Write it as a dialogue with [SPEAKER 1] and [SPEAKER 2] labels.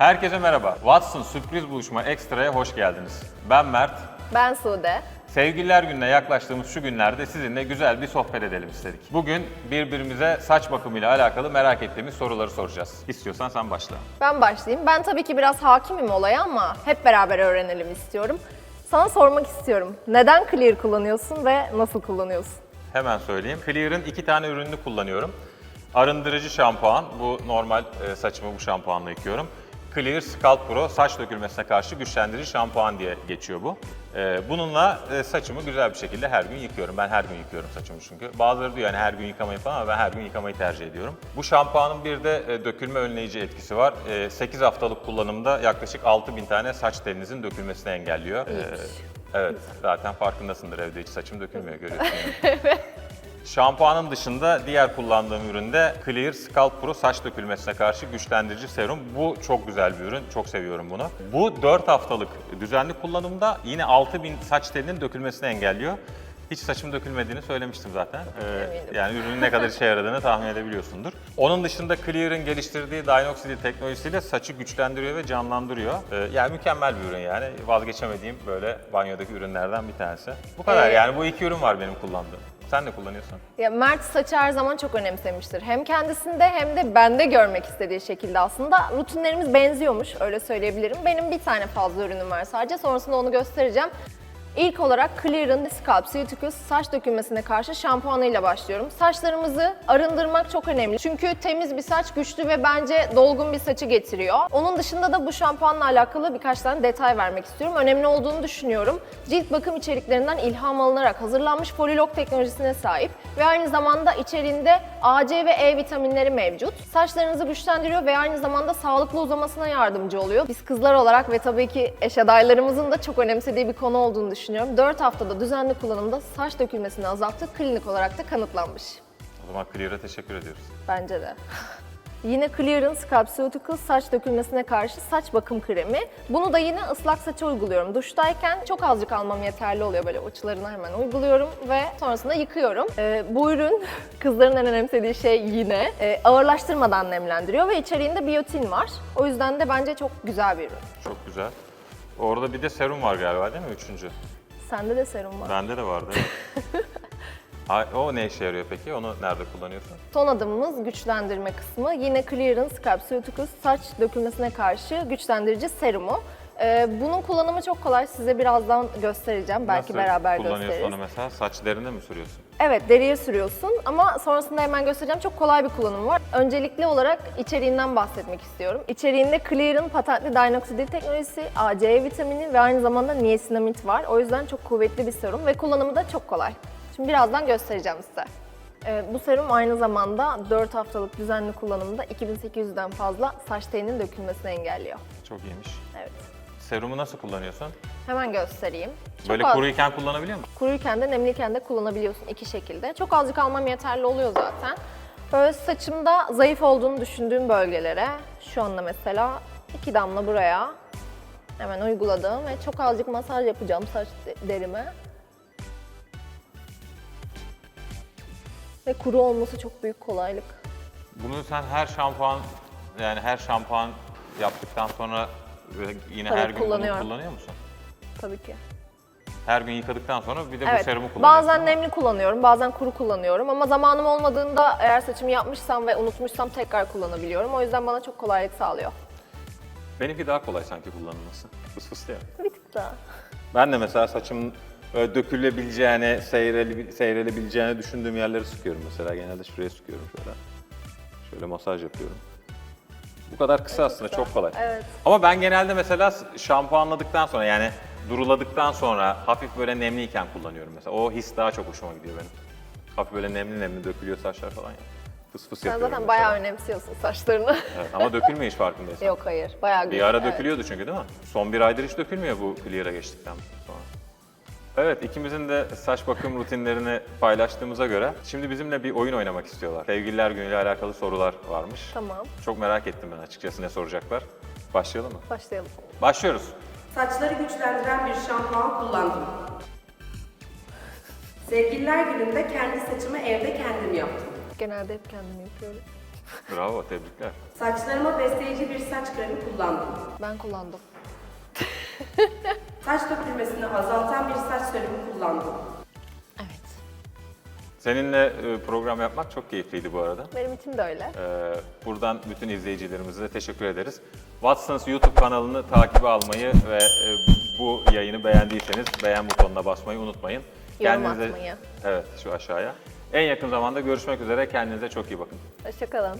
[SPEAKER 1] Herkese merhaba. Watson sürpriz buluşma ekstraya hoş geldiniz. Ben Mert.
[SPEAKER 2] Ben Sude.
[SPEAKER 1] Sevgililer gününe yaklaştığımız şu günlerde sizinle güzel bir sohbet edelim istedik. Bugün birbirimize saç bakımıyla alakalı merak ettiğimiz soruları soracağız. İstiyorsan sen başla.
[SPEAKER 2] Ben başlayayım. Ben tabii ki biraz hakimim olaya ama hep beraber öğrenelim istiyorum. Sana sormak istiyorum. Neden Clear kullanıyorsun ve nasıl kullanıyorsun?
[SPEAKER 1] Hemen söyleyeyim. Clear'ın iki tane ürününü kullanıyorum. Arındırıcı şampuan, bu normal e, saçımı bu şampuanla yıkıyorum. Clear Scalp Pro saç dökülmesine karşı güçlendirici şampuan diye geçiyor bu. E, bununla e, saçımı güzel bir şekilde her gün yıkıyorum. Ben her gün yıkıyorum saçımı çünkü. Bazıları diyor yani her gün yıkamayı falan ama ben her gün yıkamayı tercih ediyorum. Bu şampuanın bir de e, dökülme önleyici etkisi var. E, 8 haftalık kullanımda yaklaşık 6000 tane saç telinizin dökülmesini engelliyor. E, evet, zaten farkındasındır evde hiç saçım dökülmüyor görüyorsun. yani. Şampuanın dışında diğer kullandığım üründe Clear Scalp Pro saç dökülmesine karşı güçlendirici serum. Bu çok güzel bir ürün. Çok seviyorum bunu. Bu 4 haftalık düzenli kullanımda yine 6000 saç telinin dökülmesini engelliyor. Hiç saçım dökülmediğini söylemiştim zaten. Ee, yani ürünün ne kadar işe yaradığını tahmin edebiliyorsundur. Onun dışında Clear'ın geliştirdiği Dinoxidil teknolojisiyle saçı güçlendiriyor ve canlandırıyor. Ee, yani mükemmel bir ürün yani. Vazgeçemediğim böyle banyodaki ürünlerden bir tanesi. Bu kadar
[SPEAKER 2] Ee,
[SPEAKER 1] yani bu iki ürün var benim kullandığım. Sen ne kullanıyorsun?
[SPEAKER 2] Ya Mert saçı her zaman çok önemsemiştir. Hem kendisinde hem de bende görmek istediği şekilde aslında. Rutinlerimiz benziyormuş öyle söyleyebilirim. Benim bir tane fazla ürünüm var sadece. Sonrasında onu göstereceğim. İlk olarak Clear'ın Scalp Ceuticals saç dökülmesine karşı şampuanıyla başlıyorum. Saçlarımızı arındırmak çok önemli. Çünkü temiz bir saç güçlü ve bence dolgun bir saçı getiriyor. Onun dışında da bu şampuanla alakalı birkaç tane detay vermek istiyorum. Önemli olduğunu düşünüyorum. Cilt bakım içeriklerinden ilham alınarak hazırlanmış Polylog teknolojisine sahip ve aynı zamanda içeriğinde A, ve E vitaminleri mevcut. Saçlarınızı güçlendiriyor ve aynı zamanda sağlıklı uzamasına yardımcı oluyor. Biz kızlar olarak ve tabii ki eş adaylarımızın da çok önemsediği bir konu olduğunu düşünüyorum. 4 haftada düzenli kullanımda saç dökülmesini azalttı. Klinik olarak da kanıtlanmış.
[SPEAKER 1] O zaman Clear'a teşekkür ediyoruz.
[SPEAKER 2] Bence de. Yine Clear'ın Scalp Ceuticals saç dökülmesine karşı saç bakım kremi. Bunu da yine ıslak saça uyguluyorum. Duştayken çok azıcık almam yeterli oluyor. Böyle uçlarına hemen uyguluyorum ve sonrasında yıkıyorum. Ee, bu ürün kızların en önemsediği şey yine e, ağırlaştırmadan nemlendiriyor ve içeriğinde biyotin var. O yüzden de bence çok güzel bir ürün.
[SPEAKER 1] Çok güzel. Orada bir de serum var galiba değil mi? Üçüncü.
[SPEAKER 2] Sende de serum var.
[SPEAKER 1] Bende de vardı. evet. Ha, o ne işe yarıyor peki? Onu nerede kullanıyorsun?
[SPEAKER 2] Son adımımız güçlendirme kısmı. Yine Clear'ın Scalp Ceuticals saç dökülmesine karşı güçlendirici serumu. Ee, bunun kullanımı çok kolay. Size birazdan göstereceğim. Belki
[SPEAKER 1] Nasıl
[SPEAKER 2] beraber
[SPEAKER 1] kullanıyorsun
[SPEAKER 2] gösteririz.
[SPEAKER 1] onu mesela? Saç derine mi sürüyorsun?
[SPEAKER 2] Evet, deriye sürüyorsun ama sonrasında hemen göstereceğim. Çok kolay bir kullanımı var. Öncelikli olarak içeriğinden bahsetmek istiyorum. İçeriğinde Clear'ın patentli Dinoxidil teknolojisi, A, C vitamini ve aynı zamanda niacinamid var. O yüzden çok kuvvetli bir serum ve kullanımı da çok kolay. Şimdi birazdan göstereceğim size. Ee, bu serum aynı zamanda 4 haftalık düzenli kullanımda 2800'den fazla saç telinin dökülmesini engelliyor.
[SPEAKER 1] Çok iyiymiş.
[SPEAKER 2] Evet.
[SPEAKER 1] Serumu nasıl kullanıyorsun?
[SPEAKER 2] Hemen göstereyim. Çok
[SPEAKER 1] Böyle
[SPEAKER 2] az-
[SPEAKER 1] kuruyken kullanabiliyor musun?
[SPEAKER 2] Kuruyken de nemliyken de kullanabiliyorsun iki şekilde. Çok azıcık almam yeterli oluyor zaten. Böyle saçımda zayıf olduğunu düşündüğüm bölgelere şu anda mesela iki damla buraya hemen uyguladım ve çok azıcık masaj yapacağım saç de- derime. Ve kuru olması çok büyük kolaylık.
[SPEAKER 1] Bunu sen her şampuan yani her şampuan yaptıktan sonra yine
[SPEAKER 2] Tabii
[SPEAKER 1] her gün bunu
[SPEAKER 2] kullanıyorum.
[SPEAKER 1] kullanıyor musun?
[SPEAKER 2] Tabii ki.
[SPEAKER 1] Her gün yıkadıktan sonra bir de bu serumu kullanıyorsun.
[SPEAKER 2] Bazen nemli kullanıyorum, bazen kuru kullanıyorum ama zamanım olmadığında eğer saçımı yapmışsam ve unutmuşsam tekrar kullanabiliyorum. O yüzden bana çok kolaylık sağlıyor.
[SPEAKER 1] Benimki daha kolay sanki kullanılması. Fıs fıs ya.
[SPEAKER 2] Bir tık daha.
[SPEAKER 1] Ben de mesela saçımın böyle dökülebileceğini, seyrele, seyrelebileceğini düşündüğüm yerleri sıkıyorum mesela. Genelde şuraya sıkıyorum şöyle. Şöyle masaj yapıyorum. Bu kadar kısa aslında çok kolay.
[SPEAKER 2] Evet.
[SPEAKER 1] Ama ben genelde mesela şampuanladıktan sonra yani duruladıktan sonra hafif böyle nemliyken kullanıyorum mesela. O his daha çok hoşuma gidiyor benim. Hafif böyle nemli nemli dökülüyor saçlar falan ya. Fıs fıs
[SPEAKER 2] Sen
[SPEAKER 1] yapıyorum
[SPEAKER 2] zaten
[SPEAKER 1] mesela.
[SPEAKER 2] bayağı önemsiyorsun saçlarını.
[SPEAKER 1] Evet, ama dökülmüyor hiç farkındaysan.
[SPEAKER 2] Yok hayır, bayağı
[SPEAKER 1] Bir ara
[SPEAKER 2] evet.
[SPEAKER 1] dökülüyordu çünkü değil mi? Son bir aydır hiç dökülmüyor bu Clear'a geçtikten sonra. Evet, ikimizin de saç bakım rutinlerini paylaştığımıza göre şimdi bizimle bir oyun oynamak istiyorlar. Sevgililer günüyle alakalı sorular varmış.
[SPEAKER 2] Tamam,
[SPEAKER 1] Çok merak ettim ben açıkçası ne soracaklar. Başlayalım mı?
[SPEAKER 2] başlayalım.
[SPEAKER 1] Başlıyoruz.
[SPEAKER 3] Saçları güçlendiren bir şampuan kullandım. Sevgililer gününde kendi saçımı evde kendim yaptım.
[SPEAKER 2] Genelde hep kendim yapıyorum.
[SPEAKER 1] Bravo, tebrikler.
[SPEAKER 3] Saçlarıma besleyici bir saç kremi kullandım.
[SPEAKER 2] Ben kullandım.
[SPEAKER 3] Saç dökülmesini azaltan bir saç serümü kullandım.
[SPEAKER 2] Evet.
[SPEAKER 1] Seninle e, program yapmak çok keyifliydi bu arada.
[SPEAKER 2] Benim için de öyle.
[SPEAKER 1] Ee, buradan bütün izleyicilerimize teşekkür ederiz. Watsons YouTube kanalını takip almayı ve e, bu yayını beğendiyseniz beğen butonuna basmayı unutmayın.
[SPEAKER 2] Yorum atmayı.
[SPEAKER 1] Evet, şu aşağıya. En yakın zamanda görüşmek üzere. Kendinize çok iyi bakın.
[SPEAKER 2] Hoşçakalın.